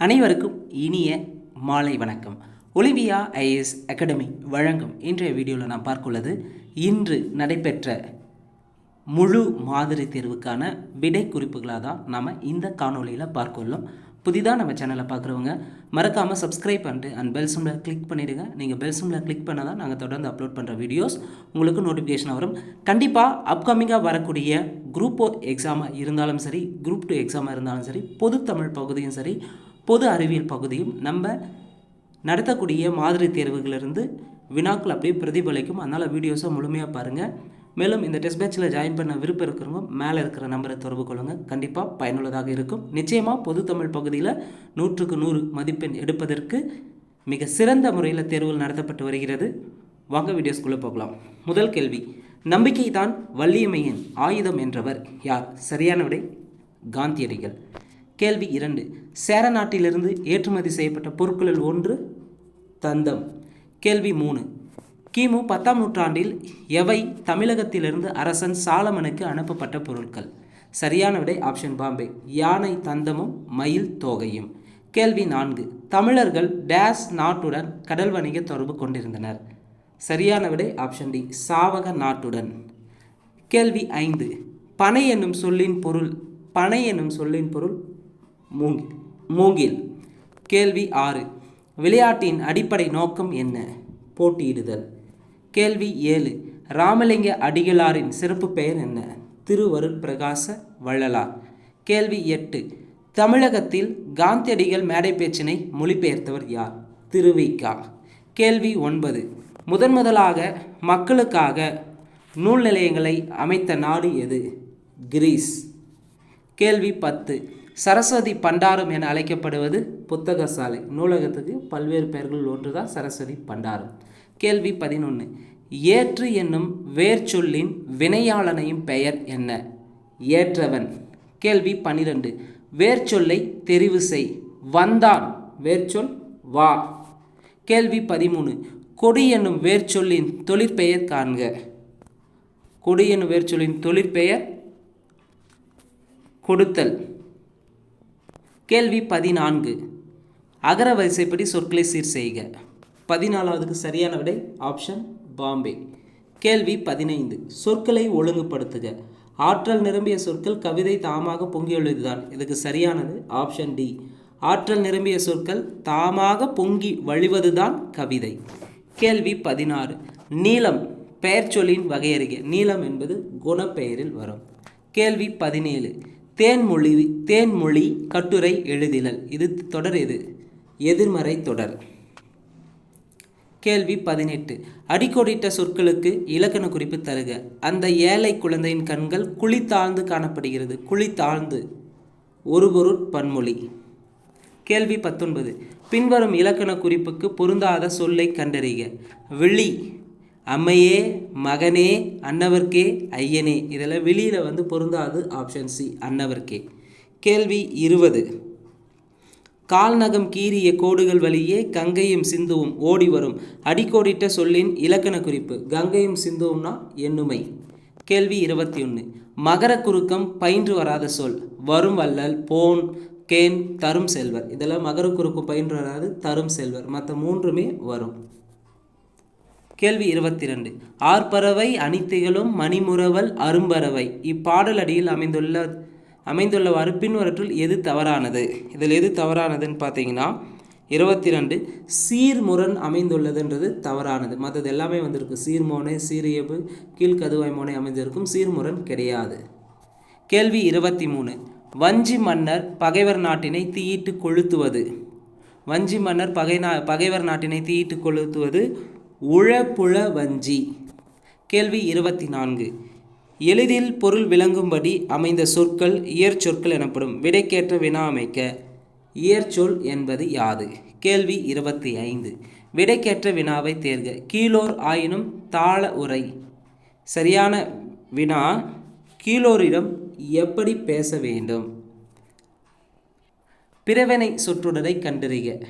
அனைவருக்கும் இனிய மாலை வணக்கம். ஒலிம்பியா ஐஏஎஸ் அகாடமி வழங்கும் இன்றைய வீடியோவில் நான் பார்க்குள்ளது இன்று நடைபெற்ற முழு மாதிரி தேர்வுக்கான விடை குறிப்புகளாக தான் நாம் இந்த காணொளியில் பார்க்குள்ளோம் புதிதாக நம்ம சேனலை பார்க்குறவங்க மறக்காமல் சப்ஸ்கிரைப் பண்ணிட்டு அண்ட் பெல் சிம்மில் கிளிக் பண்ணிவிடுங்க நீங்கள் பெல் சிம்மில் கிளிக் பண்ணால் தான் நாங்கள் தொடர்ந்து அப்லோட் பண்ணுற வீடியோஸ் உங்களுக்கு நோட்டிஃபிகேஷன் வரும். கண்டிப்பாக அப்கமிங்காக வரக்கூடிய குரூப் ஓ எக்ஸாமாக இருந்தாலும் சரி குரூப் டூ எக்ஸாமாக இருந்தாலும் சரி பொது தமிழ் பகுதியும் சரி பொது அறிவியல் பகுதியும் நம்ம நடத்தக்கூடிய மாதிரி தேர்வுகளிலிருந்து வினாக்கள் அப்படியே பிரதிபலிக்கும். அதனால் வீடியோஸை முழுமையாக பாருங்கள் மேலும் இந்த டெஸ்ட் பேட்சில் ஜாயின் பண்ண விருப்பம் இருக்கிறவங்க மேலே இருக்கிற நம்பரை தொடர்பு கொள்ளுங்கள் கண்டிப்பாக பயனுள்ளதாக இருக்கும். நிச்சயமாக பொது தமிழ் பகுதியில் நூற்றுக்கு நூறு மதிப்பெண் எடுப்பதற்கு மிக சிறந்த முறையில் தேர்வுகள் நடத்தப்பட்டு வருகிறது. வாங்க வீடியோஸ்குள்ளே போகலாம். முதல் கேள்வி. நம்பிக்கை தான் வள்ளியம்மையின் ஆயுதம் என்றவர் யார்? சரியான விடை காந்தியடிகள். கேள்வி இரண்டு. சேர நாட்டிலிருந்து ஏற்றுமதி செய்யப்பட்ட பொருட்களில் ஒன்று தந்தம். கேள்வி மூணு. கிமு பத்தாம் நூற்றாண்டில் எவை தமிழகத்திலிருந்து அரசன் சாலமனுக்கு அனுப்பப்பட்ட பொருட்கள்? சரியான விடை ஆப்ஷன் பாம்பே. யானை தந்தமும் மயில் தோகையும். கேள்வி நான்கு. தமிழர்கள் டேஸ் நாட்டுடன் கடல் வணிக தொடர்பு கொண்டிருந்தனர். சரியான விடை ஆப்ஷன் டி. சாவக நாட்டுடன். கேள்வி ஐந்து. பனை என்னும் சொல்லின் பொருள் பனை என்னும் சொல்லின் பொருள் மூங்கில். மூங்கில். கேள்வி ஆறு. விளையாட்டின் அடிப்படை நோக்கம் என்ன? போட்டியிடுதல். கேள்வி ஏழு. ராமலிங்க அடிகளாரின் சிறப்பு பெயர் என்ன? திருவருள் பிரகாச வள்ளலார் கேள்வி எட்டு. தமிழகத்தில் காந்தியடிகள் மேடை பேச்சினை மொழிபெயர்த்தவர் யார்? திருவிக்கா. கேள்வி ஒன்பது. முதன் முதலாக மக்களுக்காக நூல் நிலையங்களை அமைத்த நாடு எது? கிரீஸ். கேள்வி பத்து. சரஸ்வதி பண்டாரம் என அழைக்கப்படுவது புத்தக சாலை நூலகத்துக்கு பல்வேறு பெயர்கள் ஒன்று தான் சரஸ்வதி பண்டாரம். கேள்வி பதினொன்று ஏற்று என்னும் வேர்ச்சொல்லின் வினையாளனையும் பெயர் என்ன? ஏற்றவன். கேள்வி பனிரெண்டு வேர்ச்சொல்லை தெரிவு செய். வந்தான். வேர்ச்சொல் வா. கேள்வி பதிமூணு. கொடி என்னும் வேர்ச்சொல்லின் தொழிற்பெயர் காண்க. கொடி என்னும் வேர்ச்சொல்லின் தொழிற்பெயர் கொடுத்தல். கேள்வி பதினான்கு. அகர வரிசைப்படி சொற்களை சீர் செய்க. பதினாலாவதுக்கு சரியான விடை ஆப்ஷன் பாம்பே கேள்வி பதினைந்து. சொற்களை ஒழுங்குபடுத்துக. ஆற்றல் நிரம்பிய சொற்கள் கவிதை தாமாக பொங்கியுள்ளதுதான் இதுக்கு சரியானது ஆப்ஷன் டி ஆற்றல் நிரம்பிய சொற்கள் தாமாக பொங்கி வழிவதுதான் கவிதை. கேள்வி பதினாறு. நீளம் பெயர்ச்சொல்லின் வகையறிக நீளம் என்பது குணப்பெயரில் வரும். கேள்வி பதினேழு. தேன்மொழி தேன்மொழி கட்டுரை எழுதிலல் இது தொடர் எது? எதிர்மறை தொடர். கேள்வி பதினெட்டு. அடிக்கோடிட்ட சொற்களுக்கு இலக்கண குறிப்பு தருக. அந்த ஏழை குழந்தையின் கண்கள் குழி தாழ்ந்து காணப்படுகிறது. குழி தாழ்ந்து. ஒரு பொருட் பன்மொழி. கேள்வி பத்தொன்பது. பின்வரும் இலக்கண குறிப்புக்கு பொருந்தாத சொல்லை கண்டறிக. விழி. அம்மையே மகனே அன்னவர்க்கே ஐயனே. இதில் வெளியில் வந்து பொருந்தாது ஆப்ஷன் சி அன்னவர்க்கே கேள்வி இருபது. கால்நகம் கீறிய கோடுகள் வழியே கங்கையும் சிந்துவும் ஓடி வரும். அடிக்கோடிட்ட சொல்லின் இலக்கண குறிப்பு கங்கையும் சிந்துவும்னா எண்ணுமை. கேள்வி இருபத்தி ஒன்று மகர குறுக்கம் பயின்று வராத சொல் வரும் வல்லல் போன் கேன் தரும் செல்வர். இதெல்லாம் மகர குறுக்கம் பயின்று வராது தரும் செல்வர். மற்ற மூன்றுமே வரும். கேள்வி இருபத்தி ரெண்டு ஆர்பறவை அனித்திகளும் மணிமுறவல் அரும்பறவை. இப்பாடல் அடியில் அமைந்துள்ள அமைந்துள்ளவாறு பின்வரற்றுள் எது தவறானது? இதில் எது தவறானதுன்னு பார்த்தீங்கன்னா இருபத்தி ரெண்டு சீர்முரண் அமைந்துள்ளதுன்றது தவறானது. மற்றது எல்லாமே வந்திருக்கு. சீர்மோனை சீரியபு கீழ்கதுவாய் மோனை அமைந்திருக்கும். சீர்முரண் கிடையாது. கேள்வி இருபத்தி மூணு வஞ்சி மன்னர் பகைவர் நாட்டினை தீயிட்டு கொளுத்துவது. வஞ்சி மன்னர் பகை நா பகைவர் நாட்டினை தீயிட்டு கொளுத்துவது உழப்புழ வஞ்சி கேள்வி இருபத்தி நான்கு எளிதில் பொருள் விளங்கும்படி அமைந்த சொற்கள் இயற்சொற்கள் எனப்படும் விடைக்கேற்ற வினா அமைக்க இயற்சொல் என்பது யாது? கேள்வி இருபத்தி ஐந்து விடைக்கேற்ற வினாவை தேர்க. கீழோர் ஆயினும் தாள உரை. சரியான வினா கீழோரிடம் எப்படி பேச வேண்டும்? பிறவினை சொற்றொடரை கண்டறிக.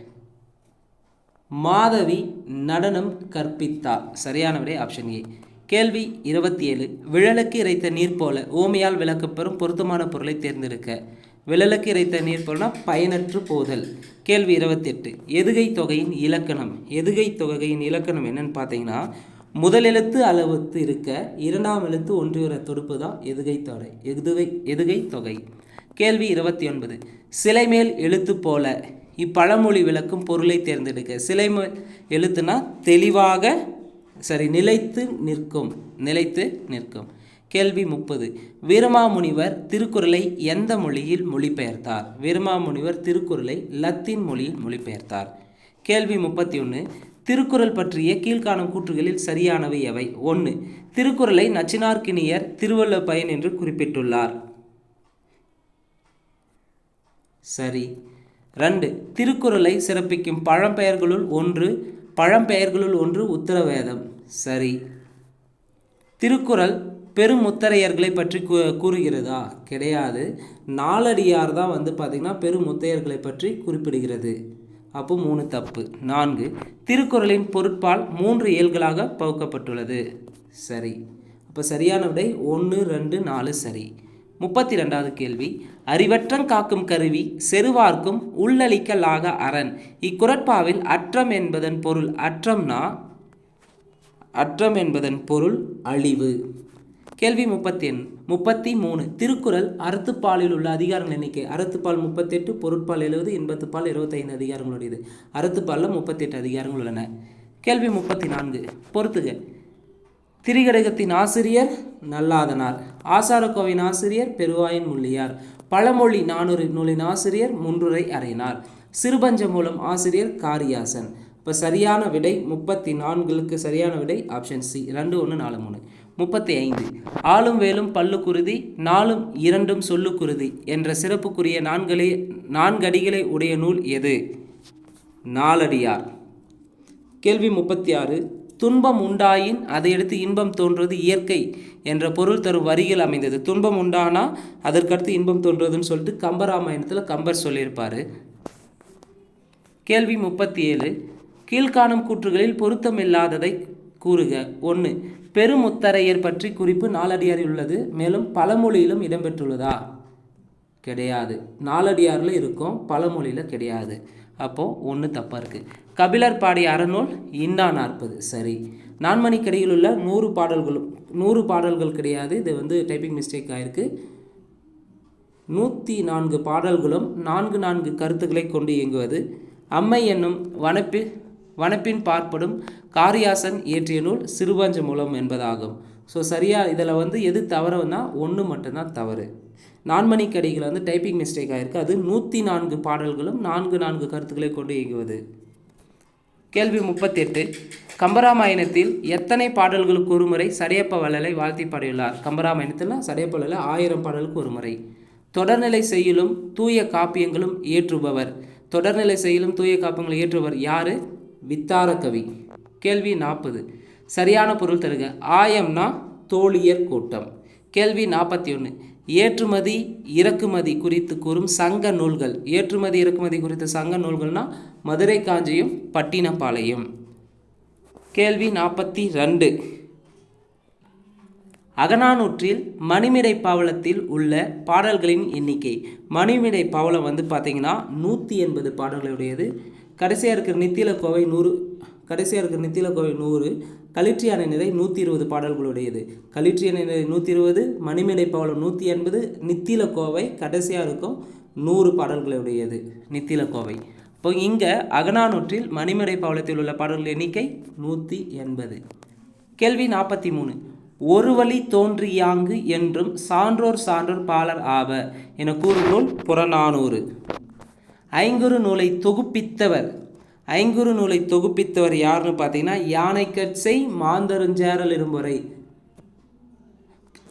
மாதவி நடனம் கற்பித்தார் சரியான விடை ஆப்ஷன் ஏ கேள்வி இருபத்தி ஏழு விழலுக்கு இறைத்த நீர் போல ஓமையால் விளக்கப்பெறும் பொருத்தமான பொருளை தேர்ந்தெடுக்க. விழலுக்கு இறைத்த நீர் போலனா பயனற்று போதல். கேள்வி இருபத்தெட்டு. எதுகை தொகையின் இலக்கணம். எதுகை தொகையின் இலக்கணம் என்னன்னு பார்த்தீங்கன்னா முதல் எழுத்து அளவுத்து இருக்க இரண்டாம் எழுத்து ஒன்றியுற தொடுப்பு தான் எதுகை தொகை. எதுகை எதுகை தொகை. கேள்வி இருபத்தி ஒன்பது. சிலை மேல் எழுத்து போல இப்பழமொழி விளக்கும் பொருளை தேர்ந்தெடுக்க. சிலை எழுத்துனா தெளிவாக சரி நிலைத்து நிற்கும். நிலைத்து நிற்கும். கேள்வி முப்பது. வீரமாமுனிவர் திருக்குறளை எந்த மொழியில் மொழிபெயர்த்தார்? வீரமாமுனிவர் திருக்குறளை லத்தீன் மொழியில் மொழிபெயர்த்தார். கேள்வி முப்பத்தி ஒன்று திருக்குறள் பற்றிய கீழ்காணும் கூற்றுகளில் சரியானவை எவை? ஒன்று திருக்குறளை நச்சினார்க்கினியர் திருவள்ள பயன் என்று குறிப்பிட்டுள்ளார். சரி. ரெண்டு திருக்குறளை சிறப்பிக்கும் பழம்பெயர்களுள் ஒன்று பழம்பெயர்களுள் ஒன்று உத்தரவேதம். சரி. திருக்குறள் பெருமுத்தரையர்களை பற்றி கூ கூறுகிறதா? கிடையாது. நாலடியார் தான் வந்து பார்த்திங்கன்னா பெருமுத்தையர்களை பற்றி குறிப்பிடுகிறது. அப்போ மூணு தப்பு. நான்கு திருக்குறளின் பொருட்பால் மூன்று இயல்களாக பகுக்கப்பட்டுள்ளது. சரி. அப்போ சரியான விடை ஒன்று ரெண்டு நாலு சரி. முப்பத்தி ரெண்டாவது கேள்வி. அறிவற்றங் காக்கும் கருவி செருவார்க்கும் உள்ளளிக்கலாக அரண் இக்குரட்பாவில் அற்றம் என்பதன் பொருள் அற்றம்னா அற்றம் என்பதன் பொருள் அழிவு. கேள்வி முப்பத்தி எண் முப்பத்தி மூணு திருக்குறள் அறத்துப்பாலில் உள்ள அதிகாரங்கள் எண்ணிக்கை. அறத்துப்பால் முப்பத்தெட்டு பொருட்பால் எழுபது எண்பத்துப்பால் இருபத்தைந்து அதிகாரங்களுடையது. அறத்துப்பாலில் முப்பத்தெட்டு அதிகாரங்கள் உள்ளன. கேள்வி முப்பத்தி நான்கு பொறுத்துக. திரிகடகத்தின் ஆசிரியர் நல்லாதனார். ஆசாரக்கோவின் ஆசிரியர் பெருவாயின் முள்ளியார். பழமொழி நானூறு நூலின் ஆசிரியர் முன்றுரை அறையினார். சிறுபஞ்ச மூலம் ஆசிரியர் காரியாசன். இப்போ சரியான விடை முப்பத்தி நான்குக்கு சரியான விடை ஆப்ஷன் சி ரெண்டு ஒன்று நாலு மூணு. முப்பத்தி ஐந்து. ஆளும் வேலும் பல்லுக்குருதி நாளும் இரண்டும் சொல்லுக்குருதி என்ற சிறப்புக்குரிய நான்களே நான்கடிகளை உடைய நூல் எது? நாலடியார். கேள்வி முப்பத்தி ஆறு. துன்பம் உண்டாயின் அதையடுத்து இன்பம் தோன்றுவது இயற்கை என்ற பொருள் தரும் வரிகள் அமைந்தது. துன்பம் உண்டானா அதற்கடுத்து இன்பம் தோன்றுவதுன்னு சொல்லிட்டு கம்பராமாயணத்தில் கம்பர் சொல்லியிருப்பார். கேள்வி முப்பத்தி ஏழு கீழ்காணும் கூற்றுகளில் பொருத்தமில்லாததை கூறுக. ஒன்று பெருமுத்தரையர் பற்றி குறிப்பு நாலடியாரில் உள்ளது மேலும் பழமொழியிலும் இடம்பெற்றுள்ளதா? கிடையாது. நாலடியாரில் இருக்கும் பழமொழியில் கிடையாது. அப்போது ஒன்று தப்பாக இருக்குது கபிலர் பாடிய அறநூல் இன்னா நாற்பது. சரி. நான்மணிக்கடியில் உள்ள நூறு பாடல்களும் நூறு பாடல்கள் கிடையாது. இது வந்து டைப்பிங் மிஸ்டேக் ஆயிருக்கு. நூற்றி நான்கு பாடல்களும் நான்கு நான்கு கருத்துக்களை கொண்டு இயங்குவது. அம்மை என்னும் வனப்பி வனப்பின் பார்ப்படும் காரியாசன் இயற்றிய நூல் சிறுபஞ்ச மூலம் என்பதாகும். ஸோ சரியாக இதில் வந்து எது தவறுனா ஒன்று மட்டும்தான் தவறு. நான்மணிக்கடிகள் வந்து டைப்பிங் மிஸ்டேக் ஆகிருக்கு அது நூற்றி நான்கு பாடல்களும் நான்கு நான்கு கருத்துக்களை கொண்டு இயங்குவது. கேள்வி முப்பத்தெட்டு. கம்பராமாயணத்தில் எத்தனை பாடல்களுக்கு ஒரு முறை சடையப்ப வள்ளலை வாழ்த்தி பாடியுள்ளார்? கம்பராமாயணத்தில் சடையப்ப வள்ளலை ஆயிரம் பாடலுக்கு ஒரு முறை தொடர்நிலை செய்யலும் தூய காப்பியங்களும் இயற்றுபவர். தொடர்நிலை செய்யலும் தூய காப்பியங்களை இயற்றுபவர் யார்? வித்தார கவி. கேள்வி நாற்பது சரியான பொருள் தருக. ஆயம்னா தோழியர் கூட்டம். கேள்வி நாற்பத்தி ஒன்று ஏற்றுமதி இறக்குமதி குறித்து கூறும் சங்க நூல்கள். ஏற்றுமதி இறக்குமதி குறித்த சங்க நூல்கள்னால் மதுரை காஞ்சியும் பட்டினப்பாளையம். கேள்வி நாற்பத்தி ரெண்டு. அகநானூற்றில் மணிமிடை பவளத்தில் உள்ள பாடல்களின் எண்ணிக்கை. மணிமிடை பவளம் வந்து பார்த்தீங்கன்னா நூற்றி எண்பது பாடல்களுடையது. கடைசியாக இருக்கிற நித்தில கோவை நூறு கடைசியாக இருக்கிற நித்தில கோவை நூறு களிற்றியான நிறை நூற்றி இருபது பாடல்களுடையது களிற்றியான நிறை நூற்றி இருபது மணிமேடை பவளம் நூற்றி எண்பது நித்தில கோவை கடைசியாக இருக்கும் நூறு பாடல்களுடையது. நித்தில கோவை. இப்போ இங்கே அகநானூற்றில் மணிமேடை பவளத்தில் உள்ள பாடல்கள் எண்ணிக்கை நூற்றி எண்பது கேள்வி நாற்பத்தி மூணு ஒரு வழி தோன்றியாங்கு என்றும் சான்றோர் சான்றோர் பாலர் ஆவ என கூறும் நூல் புறநானூறு. ஐங்குறு நூலை தொகுப்பித்தவர் ஐங்குறு நூலை தொகுப்பித்தவர் யாருன்னு பார்த்தீங்கன்னா யானைக்கட்சை மாந்தருஞ்சேரல் இரும்புரை.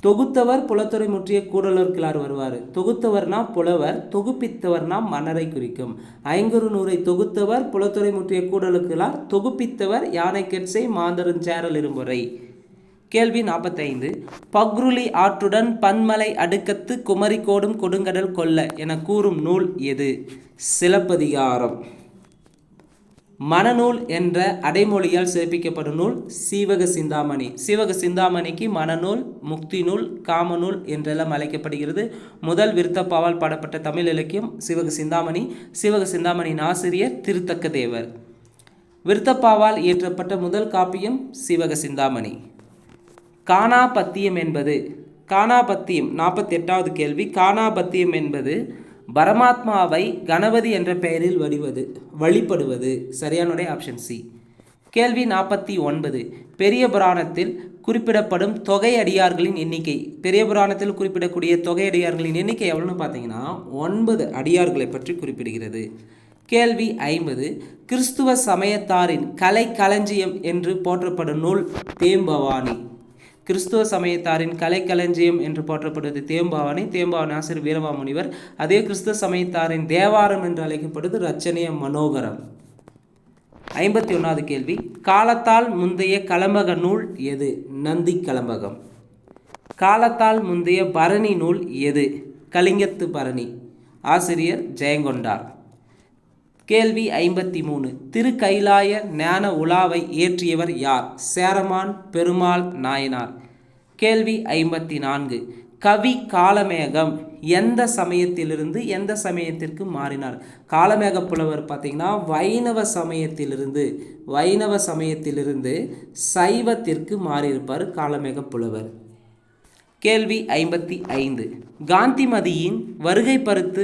தொகுத்தவர் புலத்துறை முற்றிய கூடலூர் கிளார் வருவார். தொகுத்தவர்னா புலவர் தொகுப்பித்தவர்னா மன்னரை குறிக்கும். ஐங்குறு நூரை தொகுத்தவர் புலத்துறை முற்றிய கூடலுக்கிலார் தொகுப்பித்தவர் யானைக்கட்சை மாந்தருஞ்சேரல் இரும்புரை. கேள்வி நாற்பத்தைந்து பக்ருளி ஆற்றுடன் பன்மலை அடுக்கத்து குமரிக்கோடும் கொடுங்கடல் கொல்ல என கூறும் நூல் எது? சிலப்பதிகாரம். மணநூல் என்ற அடைமொழியால் சிறப்பிக்கப்படும் நூல் சீவக சிந்தாமணி. சீவக சிந்தாமணிக்கு மணநூல் முக்தி நூல் காமநூல் என்றெல்லாம் அழைக்கப்படுகிறது. முதல் விருத்தப்பாவால் பாடப்பட்ட தமிழ் இலக்கியம் சிவக சிந்தாமணி. சிவக சிந்தாமணியின் ஆசிரியர் திருத்தக்க தேவர் விருத்தப்பாவால் இயற்றப்பட்ட முதல் காப்பியம் சிவக சிந்தாமணி. காணாபத்தியம் என்பது காணாபத்தியம் நாற்பத்தி எட்டாவது கேள்வி. காணாபத்தியம் என்பது பரமாத்மாவை கணபதி என்ற பெயரில் வடிவது வழிபடுவது. சரியானுடைய ஆப்ஷன் சி கேள்வி நாற்பத்தி ஒன்பது. பெரிய புராணத்தில் குறிப்பிடப்படும் தொகை அடியார்களின் எண்ணிக்கை. பெரிய புராணத்தில் குறிப்பிடக்கூடிய தொகை அடியார்களின் எண்ணிக்கை எவ்வளோன்னு பார்த்தீங்கன்னா ஒன்பது அடியார்களை பற்றி குறிப்பிடுகிறது. கேள்வி ஐம்பது. கிறிஸ்துவ சமயத்தாரின் கலை களஞ்சியம் என்று போற்றப்படும் நூல் தேம்பவானி கிறிஸ்துவ சமயத்தாரின் கலைக்களஞ்சியம் என்று போற்றப்படுவது தேம்பாவணி தேம்பாவணி ஆசிரியர் வீரமாமுனிவர் அதே கிறிஸ்துவ சமயத்தாரின் தேவாரம் என்று அழைக்கப்படுவது ரச்சனைய மனோகரம். ஐம்பத்தி ஒன்றாவது கேள்வி. காலத்தால் முந்தைய கலம்பக நூல் எது? நந்தி கலம்பகம். காலத்தால் முந்தைய பரணி நூல் எது? கலிங்கத்து பரணி. ஆசிரியர் ஜெயங்கொண்டார். கேள்வி ஐம்பத்தி மூணு திரு கைலாய ஞான உலாவை இயற்றியவர் யார்? சேரமான் பெருமாள் நாயனார். கேள்வி ஐம்பத்தி நான்கு கவி காலமேகம் எந்த சமயத்திலிருந்து எந்த சமயத்திற்கு மாறினார்? காலமேக புலவர் பார்த்திங்கன்னா வைணவ சமயத்திலிருந்து வைணவ சமயத்திலிருந்து சைவத்திற்கு மாறியிருப்பார் காலமேக புலவர் கேள்வி ஐம்பத்தி ஐந்து. காந்திமதியின் வருகை பருத்து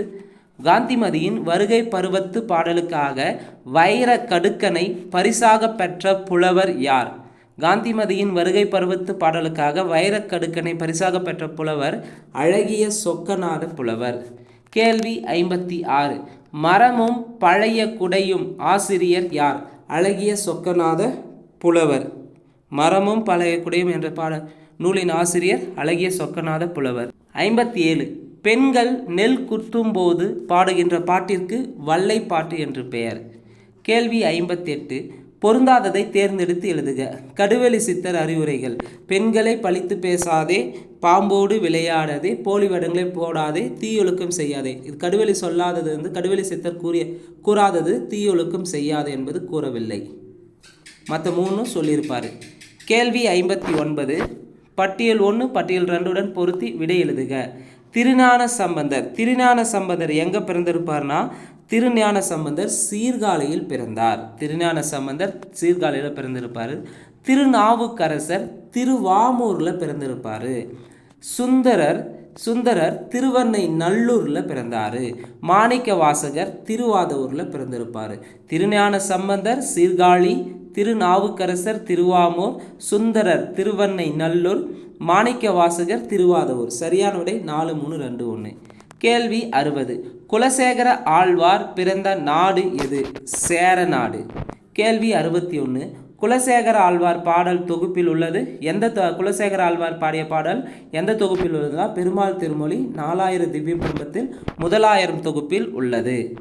காந்திமதியின் வருகை பருவத்து பாடலுக்காக வைர கடுக்கனை பரிசாக பெற்ற புலவர் யார்? காந்திமதியின் வருகை பருவத்து பாடலுக்காக வைரக் கடுக்கனை பரிசாக பெற்ற புலவர் அழகிய சொக்கநாத புலவர். கேள்வி ஐம்பத்தி ஆறு. மரமும் பழைய குடையும் ஆசிரியர் யார்? அழகிய சொக்கநாத புலவர். மரமும் பழைய குடையும் என்ற பாட நூலின் ஆசிரியர் அழகிய சொக்கநாத புலவர். ஐம்பத்தி ஏழு. பெண்கள் நெல் குத்தும்போது பாடுகின்ற பாட்டிற்கு வல்லை பாட்டு என்று பெயர். கேள்வி ஐம்பத்தெட்டு. பொருந்தாததை தேர்ந்தெடுத்து எழுதுக. கடுவெளி சித்தர் அறிவுரைகள். பெண்களை பழித்து பேசாதே பாம்போடு விளையாடாதே போலி வடங்களை போடாதே தீயொழுக்கம் செய்யாதே. இது கடுவெளி சொல்லாதது வந்து கடுவெளி சித்தர் கூறிய கூறாதது தீயொழுக்கம் செய்யாது என்பது கூறவில்லை. மற்ற மூணும் சொல்லியிருப்பார். கேள்வி ஐம்பத்தி ஒன்பது. பட்டியல் ஒன்று பட்டியல் ரெண்டுடன் பொருத்தி விடை எழுதுக. திருஞான சம்பந்தர். திருஞான சம்பந்தர் எங்கே பிறந்திருப்பார்னா திருஞான சம்பந்தர் சீர்காழியில் பிறந்தார். திருஞான சம்பந்தர் சீர்காழியில் பிறந்திருப்பார். திருநாவுக்கரசர் திருவாமூரில் பிறந்திருப்பார். சுந்தரர் சுந்தரர் திருவண்ணை நல்லூரில் பிறந்தார். மாணிக்க வாசகர் திருவாதூரில் பிறந்திருப்பார். திருஞான சம்பந்தர் சீர்காழி திருநாவுக்கரசர் திருவாமூர் சுந்தரர் திருவண்ணை நல்லூர் மாணிக்க வாசகர் திருவாதவூர். சரியான விடை நாலு மூணு ரெண்டு ஒன்று கேள்வி அறுபது. குலசேகர ஆழ்வார் பிறந்த நாடு எது? சேர நாடு. கேள்வி அறுபத்தி ஒன்று குலசேகர ஆழ்வார் பாடல் தொகுப்பில் உள்ளது. எந்த குலசேகர ஆழ்வார் பாடிய பாடல் எந்த தொகுப்பில் உள்ளதுனா பெருமாள் திருமொழி நாலாயிரம் திவ்ய குடும்பத்தில் முதலாயிரம் தொகுப்பில் உள்ளது.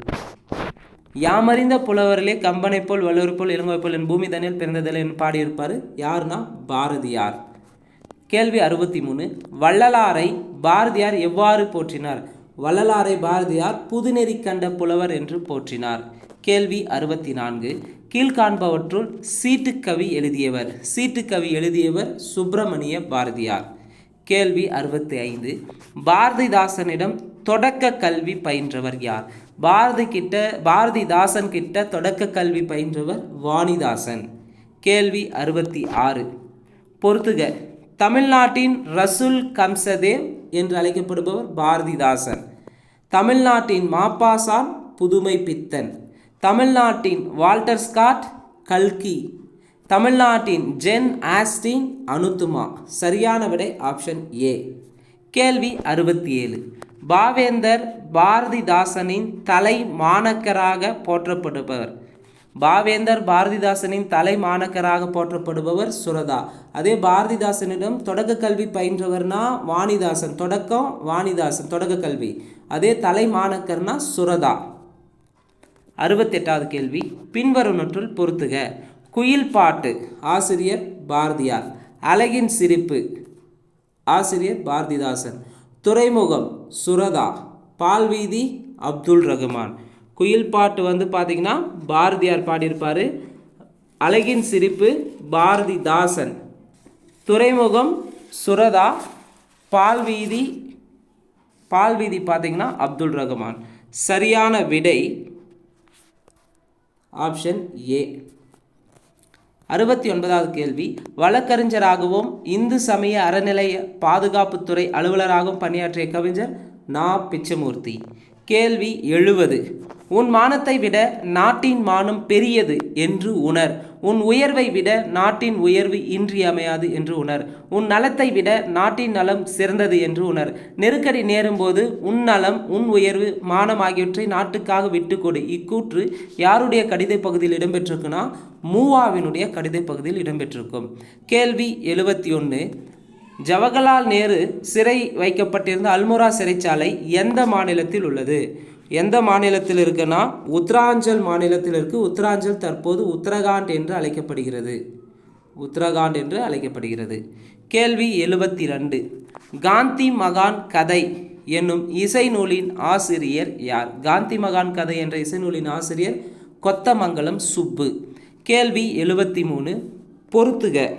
யாமறிந்த புலவர்களே கம்பனை போல் வள்ளுவர் போல் இளங்கோய் போல் என் பூமி தனியில் பிறந்ததில் என்று பாடியிருப்பார். யாருன்னா பாரதியார். கேள்வி அறுபத்தி மூணு வள்ளலாரை பாரதியார் எவ்வாறு போற்றினார்? வள்ளலாரை பாரதியார் புதுநெறி கண்ட புலவர் என்று போற்றினார். கேள்வி அறுபத்தி நான்கு கீழ்காண்பவற்றுள் சீட்டுக்கவி எழுதியவர். சீட்டுக்கவி எழுதியவர் சுப்பிரமணிய பாரதியார். கேள்வி அறுபத்தி ஐந்து பாரதிதாசனிடம் தொடக்க கல்வி பயின்றவர் யார்? பாரதி கிட்ட பாரதிதாசன் கிட்ட தொடக்க கல்வி பயின்றவர் வாணிதாசன். கேள்வி அறுபத்தி ஆறு. பொறுத்துக. தமிழ்நாட்டின் ரசுல் கம்சதேவ் என்று அழைக்கப்படுபவர் பாரதிதாசன். தமிழ்நாட்டின் மாப்பாசான் புதுமை பித்தன். தமிழ்நாட்டின் வால்டர் ஸ்காட் கல்கி. தமிழ்நாட்டின் ஜென் ஆஸ்டின் அனுத்துமா. சரியான விடை ஆப்ஷன் ஏ. கேள்வி அறுபத்தி ஏழு பாவேந்தர் பாரதிதாசனின் தலை மாணக்கராக போற்றப்படுபவர். பாவேந்தர் பாரதிதாசனின் தலை மாணக்கராக போற்றப்படுபவர் சுரதா. அதே பாரதிதாசனிடம் தொடக்க கல்வி பயின்றவர்னா வாணிதாசன். தொடக்கம் வாணிதாசன். தொடக்க கல்வி. அதே தலை மாணக்கர்னா சுரதா. அறுபத்தெட்டாவது கேள்வி. பின்வருவனற்றுள் பொறுத்துக குயில் பாட்டு. ஆசிரியர் பாரதியார். அழகின் சிரிப்பு. ஆசிரியர் பாரதிதாசன். துறைமுகம். சுரதா. பால்வீதி அப்துல் ரகுமான். குயில் பாட்டு வந்து பார்த்திங்கன்னா பாரதியார் பாடியிருப்பார். அழகின் சிரிப்பு பாரதிதாசன் துறைமுகம் சுரதா பால்வீதி பால்வீதி பார்த்திங்கன்னா அப்துல் ரஹ்மான். சரியான விடை ஆப்ஷன் ஏ. அறுபத்தி ஒன்பதாவது கேள்வி. வழக்கறிஞராகவும் இந்து சமய அறநிலைய பாதுகாப்புத்துறை அலுவலராகவும் பணியாற்றிய கவிஞர் நா. பிச்சமூர்த்தி. கேள்வி எழுவது. உன் மானத்தை விட நாட்டின் மானம் பெரியது என்று உணர். உன் உயர்வை விட நாட்டின் உயர்வு இன்றியமையாது என்று உணர். உன் நலத்தை விட நாட்டின் நலம் சிறந்தது என்று உணர். நெருக்கடி நேரும்போது உன் நலம் உன் உயர்வு மானம் ஆகியவற்றை நாட்டுக்காக விட்டுக்கொடு. இக்கூற்று யாருடைய கடிதை பகுதியில் இடம்பெற்றிருக்குன்னா மூவாவினுடைய கடிதை பகுதியில் இடம்பெற்றிருக்கும். கேள்வி எழுபத்தி ஒன்று. ஜவஹர்லால் நேரு சிறை வைக்கப்பட்டிருந்த அல்மோரா சிறைச்சாலை எந்த மாநிலத்தில் உள்ளது? எந்த மாநிலத்தில் இருக்குன்னா உத்தராஞ்சல் மாநிலத்தில் இருக்கு. உத்தராஞ்சல் தற்போது உத்தரகாண்ட் என்று அழைக்கப்படுகிறது. உத்தரகாண்ட் என்று அழைக்கப்படுகிறது. கேள்வி எழுபத்தி ரெண்டு காந்தி மகான் கதை என்னும் இசை நூலின் ஆசிரியர் யார்? காந்தி மகான் கதை என்ற இசை நூலின் ஆசிரியர் கொத்தமங்கலம் சுப்பு. கேள்வி எழுபத்தி மூணு பொறுத்துக.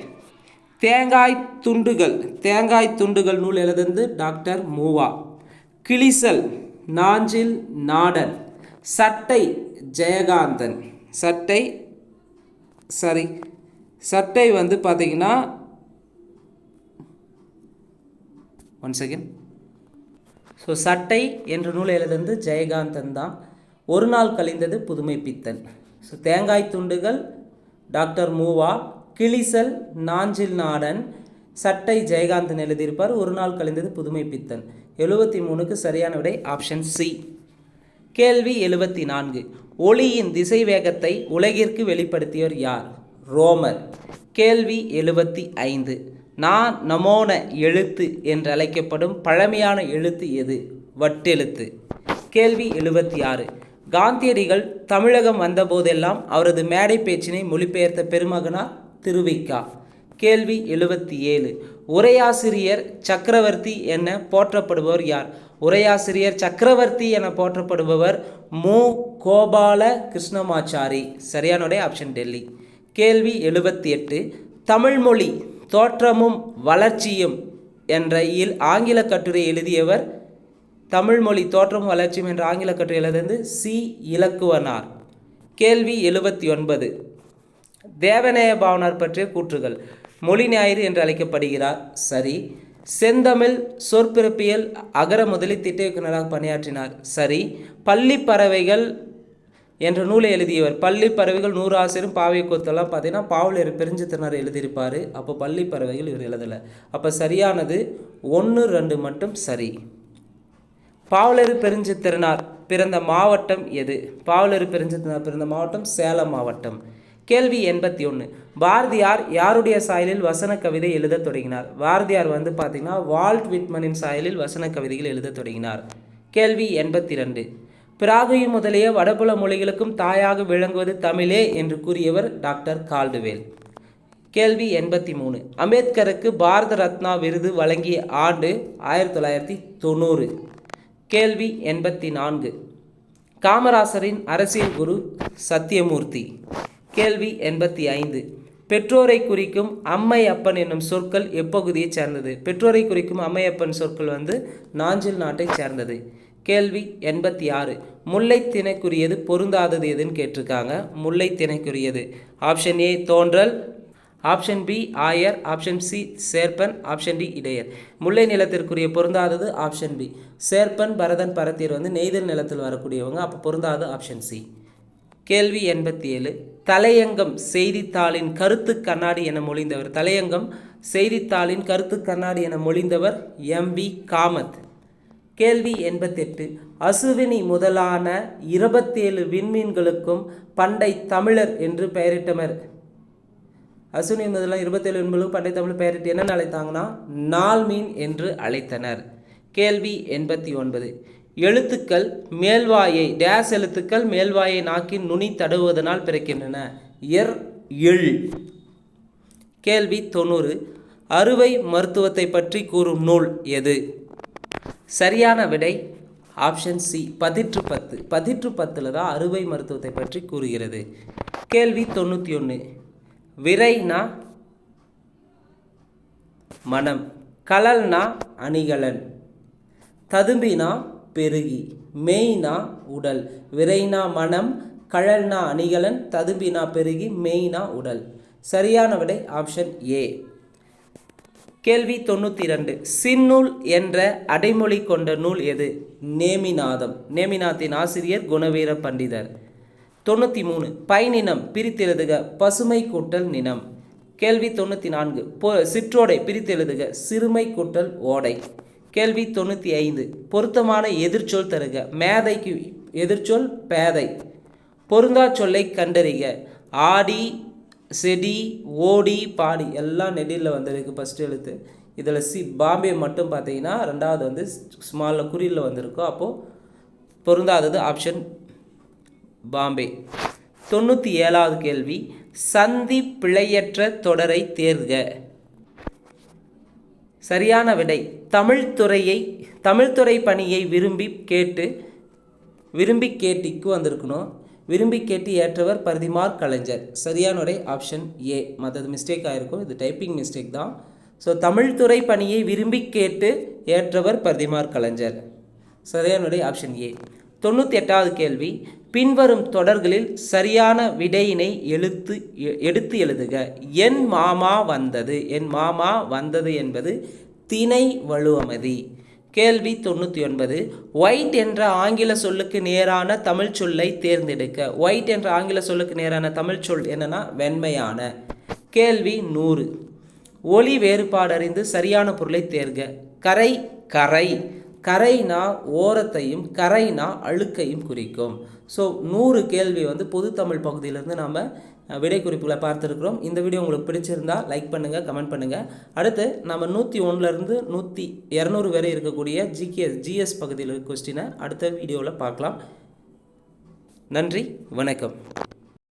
தேங்காய் துண்டுகள் தேங்காய் துண்டுகள் நூல் எழுதுந்து டாக்டர் மூவா. கிளிசல் நாஞ்சில் நாடன். சட்டை ஜெயகாந்தன். சட்டை சரி சட்டை வந்து பார்த்தீங்கன்னா ஒன் செகண்ட் ஸோ சட்டை என்ற நூல் எழுதுந்து ஜெயகாந்தன் தான். ஒரு நாள் கழிந்தது புதுமை பித்தன் ஸோ தேங்காய் துண்டுகள் டாக்டர் மூவா கிளிசல் நாஞ்சில் நாடன் சட்டை ஜெயகாந்தன் எழுதியிருப்பார். ஒரு நாள் கழிந்தது புதுமை பித்தன். எழுபத்தி மூணுக்கு சரியான விடை ஆப்ஷன் சி கேள்வி எழுபத்தி நான்கு. ஒளியின் திசை வேகத்தை உலகிற்கு வெளிப்படுத்தியவர் யார்? ரோமர். கேள்வி எழுபத்தி ஐந்து. நான் நமோன எழுத்து என்று அழைக்கப்படும் பழமையான எழுத்து எது? வட்டெழுத்து. கேள்வி எழுபத்தி ஆறு. காந்தியடிகள் தமிழகம் வந்தபோதெல்லாம் அவரது மேடை பேச்சினை மொழிபெயர்த்த பெருமகனார் திருவிக்கா. கேள்வி எழுபத்தி ஏழு. உரையாசிரியர் சக்கரவர்த்தி என போற்றப்படுபவர் யார்? உரையாசிரியர் சக்கரவர்த்தி என போற்றப்படுபவர் மு. கோபால கிருஷ்ணமாச்சாரி சரியானுடைய ஆப்ஷன் டெல்லி. கேள்வி எழுபத்தி எட்டு. தமிழ்மொழி தோற்றமும் வளர்ச்சியும் என்ற இல் ஆங்கில கட்டுரை எழுதியவர் தமிழ்மொழி தோற்றமும் வளர்ச்சியும் என்ற ஆங்கில கட்டுரை எழுதியது சி. இலக்குவனார். கேள்வி எழுபத்தி ஒன்பது. தேவநேய பாவனார் பற்றிய கூற்றுகள். மொழி ஞாயிறு என்று அழைக்கப்படுகிறார். சரி. செந்தமிழ் சொற்பிறப்பியல் அகர முதலி திட்ட இயக்குநராக பணியாற்றினார். சரி. பள்ளி பறவைகள் என்ற நூலை எழுதியவர். பள்ளி பறவைகள் நூறு ஆசிரியரும் பாவை கொத்தெல்லாம் பார்த்தீங்கன்னா பாவலர் பெருஞ்சித்திரனார் எழுதியிருப்பார். அப்போ பள்ளி பறவைகள் இவர் எழுதலை. அப்போ சரியானது ஒன்று ரெண்டு மட்டும் சரி. பாவலர் பெருஞ்சித்திரனார் பிறந்த மாவட்டம் எது? பாவலர் பெருஞ்சித்திரனார் பிறந்த மாவட்டம் சேலம் மாவட்டம். கேள்வி எண்பத்தி ஒன்று பாரதியார் யாருடைய சாயலில் வசன கவிதை எழுதத் தொடங்கினார்? பாரதியார் வந்து பார்த்தீங்கன்னா வால்ட் விட்மனின் சாயலில் வசன கவிதைகள் எழுதத் தொடங்கினார். கேள்வி எண்பத்தி ரெண்டு. பிராகுயி முதலிய வடபுல மொழிகளுக்கும் தாயாக விளங்குவது தமிழே என்று கூறியவர் டாக்டர் கால்டுவேல். கேள்வி எண்பத்தி மூணு. அம்பேத்கருக்கு பாரத ரத்னா விருது வழங்கிய ஆண்டு ஆயிரத்தி தொள்ளாயிரத்தி தொண்ணூறு. கேள்வி எண்பத்தி நான்கு. காமராசரின் அரசியல் குரு சத்தியமூர்த்தி. கேள்வி எண்பத்தி ஐந்து. பெற்றோரை குறிக்கும் அம்மை அப்பன் என்னும் சொற்கள் எப்பகுதியைச் சேர்ந்தது? பெற்றோரை குறிக்கும் அம்மை அப்பன் சொற்கள் வந்து நாஞ்சில் நாட்டைச் சேர்ந்தது. கேள்வி எண்பத்தி ஆறு. முல்லை திணைக்குரியது பொருந்தாதது எதுன்னு கேட்டிருக்காங்க. முல்லை திணைக்குரியது. ஆப்ஷன் ஏ தோன்றல். ஆப்ஷன் பி ஆயர். ஆப்ஷன் சி சேர்ப்பன். ஆப்ஷன் டி இடையர். முல்லை நிலத்திற்குரிய பொருந்தாதது ஆப்ஷன் பி. சேர்ப்பன் பரதன் பரத்தியர் வந்து நெய்தல் நிலத்தில் வரக்கூடியவங்க அப்போ பொருந்தாதது ஆப்ஷன் சி. கேள்வி எண்பத்தி ஏழு. தலையங்கம் செய்தித்தாளின் கருத்து கண்ணாடி என மொழிந்தவர். தலையங்கம் செய்தித்தாளின் கருத்து கண்ணாடி என மொழிந்தவர் எம் வி காமத். கேள்வி எண்பத்தெட்டு. அசுவினி முதலான இருபத்தேழு விண்மீன்களுக்கும் பண்டை தமிழர் என்று பெயரிட்டவர் அசுவினி முதலான இருபத்தேழு விண்மீன்களும் பண்டை தமிழ் பெயரிட்டு என்ன அழைத்தாங்கன்னா நாள் மீன் என்று அழைத்தனர். கேள்வி எண்பத்தி ஒன்பது. எழுத்துக்கள் மேல்வாயை டேஸ் எழுத்துக்கள் மேல்வாயை நாக்கின் நுனி தடவுவதனால் பிறக்கின்றன. எர் எள் கேள்வி தொண்ணூறு. அறுவை மருத்துவத்தை பற்றி கூறும் நூல் எது? சரியான விடை ஆப்ஷன் சி பதிற்று பத்து. பதிற்று பத்தில் தான் அறுவை மருத்துவத்தை பற்றி கூறுகிறது. கேள்வி தொண்ணூற்றி ஒன்று விரைனா மனம் கலல்னா அணிகலன் ததும்பினா பெருகி. மெய்னா உடல். விரைனா மனம். கழல்னா அணிகலன். ததும்பினா பெருகி. மெய்னா உடல். சரியான விடை ஆப்ஷன் ஏ கேள்வி தொண்ணூற்றி இரண்டு சின்னூல் என்ற அடைமொழி கொண்ட நூல் எது? நேமிநாதம். நேமிநாத்தின் ஆசிரியர் குணவீர பண்டிதர். தொண்ணூற்றி மூணு பயனினம் பிரித்தெழுதுக. பசுமை கூட்டல் நினம். கேள்வி தொண்ணூற்றி நான்கு பொ சிற்றோடை பிரித்தெழுதுக. சிறுமை கூட்டல் ஓடை. கேள்வி தொண்ணூற்றி ஐந்து. பொருத்தமான எதிர்ச்சொல் தருக. மேதைக்கு எதிர்ச்சொல் பேதை. பொருந்தா சொல்லை கண்டறிக. ஆடி செடி ஓடி பாடி எல்லாம் நெடியில் வந்திருக்கு ஃபஸ்ட் எழுத்து. இதில் சி பாம்பே மட்டும் பார்த்தீங்கன்னா ரெண்டாவது வந்து ஸ்மாலில் குறியில் வந்திருக்கும் அப்போது பொருந்தாதது ஆப்ஷன் பாம்பே. தொண்ணூற்றி ஏழாவது கேள்வி. சந்தி பிழையற்ற தொடரை தேர்க. சரியான விடை. தமிழ்துறையை தமிழ்துறை பணியை விரும்பி கேட்டு விரும்பி கேட்டிக்கு வந்திருக்கணும். விரும்பி கேட்டு ஏற்றவர் பரிதிமார் கலைஞர். சரியான விடை ஆப்ஷன் ஏ மற்றது மிஸ்டேக் ஆகிருக்கும் இது டைப்பிங் மிஸ்டேக் தான். ஸோ தமிழ்துறை பணியை விரும்பி கேட்டு ஏற்றவர் பரிதிமார் கலைஞர். சரியான விடை ஆப்ஷன் ஏ தொண்ணூற்றி எட்டாவது கேள்வி பின்வரும் தொடர்களில் சரியான விடையினை எழுத்து எ- எடுத்து எழுதுக. என் மாமா வந்தது. என் மாமா வந்தது என்பது திணை வலுவமதி. கேள்வி தொண்ணூற்றி ஒன்பது ஒயிட் என்ற ஆங்கில சொல்லுக்கு நேரான தமிழ் சொல்லை தேர்ந்தெடுக்க. ஒயிட் என்ற ஆங்கில சொல்லுக்கு நேரான தமிழ் சொல் என்னென்னா வெண்மையான. கேள்வி நூறு ஒளி வேறுபாடு அறிந்து சரியான பொருளை தேர்க. கரை கரை கரைனா ஓரத்தையும் கரைனா அழுக்கையும் குறிக்கும். ஸோ நூறு கேள்வி வந்து பொது தமிழ் பகுதியிலேருந்து நாம் விடை குறிப்புகளை பார்த்துருக்குறோம். இந்த வீடியோ உங்களுக்கு பிடிச்சிருந்தா லைக் பண்ணுங்கள் கமெண்ட் பண்ணுங்கள் அடுத்து நம்ம நூற்றி ஒன்றுலேருந்து நூற்றி இரநூறு வரை இருக்கக்கூடிய ஜிகேஎஸ் ஜிஎஸ் பகுதியில் கொஸ்டினை அடுத்த வீடியோவில் பார்க்கலாம். நன்றி வணக்கம்.